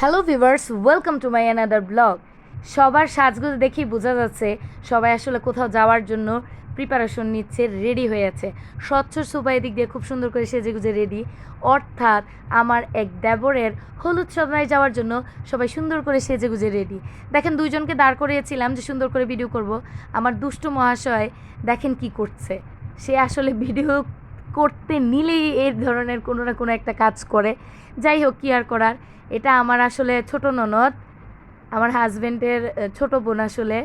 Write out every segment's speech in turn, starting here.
Hello viewers welcome to my another blog সবার সাজগোজ দেখেই বোঝা যাচ্ছে সবাই আসলে কোথাও যাওয়ার জন্য প্রিপারেশন নিচ্ছে রেডি হয়ে আছে। স্বচ্ছ সুপাই দিক দিয়ে খুব সুন্দর করে সেজে গুজে রেডি অর্থাৎ আমার এক দেবরের হলুদ সভায় যাওয়ার জন্য সবাই সুন্দর করে সেজে গুজে রেডি দেখেন দুইজনকে দাঁড় করিয়েছিলাম যে সুন্দর করে ভিডিও করব। আমার দুষ্টু মহাশয় দেখেন কি করছে। সে আসলে ভিডিও করতে নিলেই এই ধরনের কোনো না কোনো একটা কাজ করে। যাই হোক, কি আর করার? এটা আমার আসলে ছোট ননদ, আমার হাজব্যান্ডের ছোট বোন আসলে।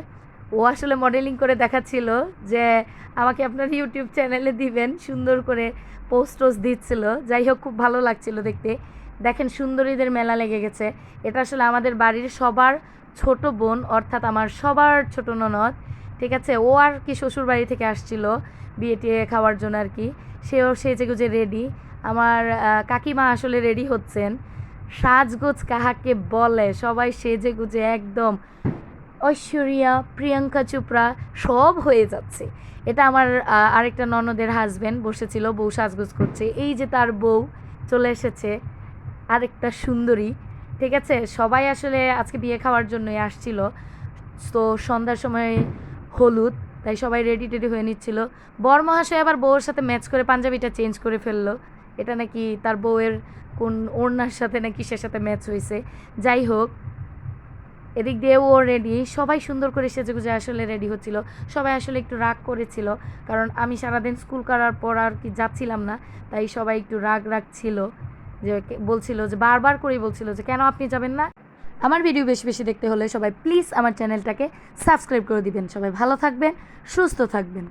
ও আসলে মডেলিং করে দেখাচ্ছিল যে আমাকে আপনার ইউটিউব চ্যানেলে দিবেন, সুন্দর করে পোস্ট টোস্ট দিচ্ছিল। যাই হোক, খুব ভালো লাগছিল দেখতে। দেখেন, সুন্দরীদের মেলা লেগে গেছে। এটা আসলে আমাদের বাড়ির সবার ছোট বোন, অর্থাৎ আমার সবার ছোট ননদ, ঠিক আছে? ও আর কি শ্বশুর বাড়ি থেকে আসছিল বিয়ে টিয়ে খাওয়ার জন্য আর কি। সেও সেজে গুজে রেডি আমার কাকিমা আসলে রেডি হচ্ছেন। সাজগোজ কাহাকে বলে? সবাই সেজে গুজে একদম ঐশ্বরিয়া, প্রিয়াঙ্কা চোপড়া সব হয়ে যাচ্ছে। এটা আমার আরেকটা ননদের হাজব্যান্ড বসেছিল, বউ সাজগোজ করছে। এই যে তার বউ চলে এসেছে, আরেকটা সুন্দরী, ঠিক আছে? সবাই আসলে আজকে বিয়ে খাওয়ার জন্যই আসছিল। তো সন্ধ্যার সময় হলুদ, তাই সবাই রেডি টেডি হয়ে নিচ্ছিল। বর মহাশয় আবার বউয়ের সাথে ম্যাচ করে পাঞ্জাবিটা চেঞ্জ করে ফেলল। এটা নাকি তার বউয়ের কোন ওড়নার সাথে না কিসের সাথে ম্যাচ হয়েছে যাই হোক, এদিক দিয়ে ও রেডি সবাই সুন্দর করে সেজে গুজে আসলে রেডি হচ্ছিল। সবাই আসলে একটু রাগ করেছিল, কারণ আমি সারাদিন স্কুল করার পর আর কি যাচ্ছিলাম না, তাই সবাই একটু রাগ রাগ ছিল যে বলছিল, যে বারবার করেই বলছিল যে, কেন আপনি যাবেন না? আমার ভিডিও বেশি বেশি দেখতে হলে সবাই প্লিজ আমার চ্যানেলটাকে সাবস্ক্রাইব করে দিবেন। সবাই ভালো থাকবেন, সুস্থ থাকবেন।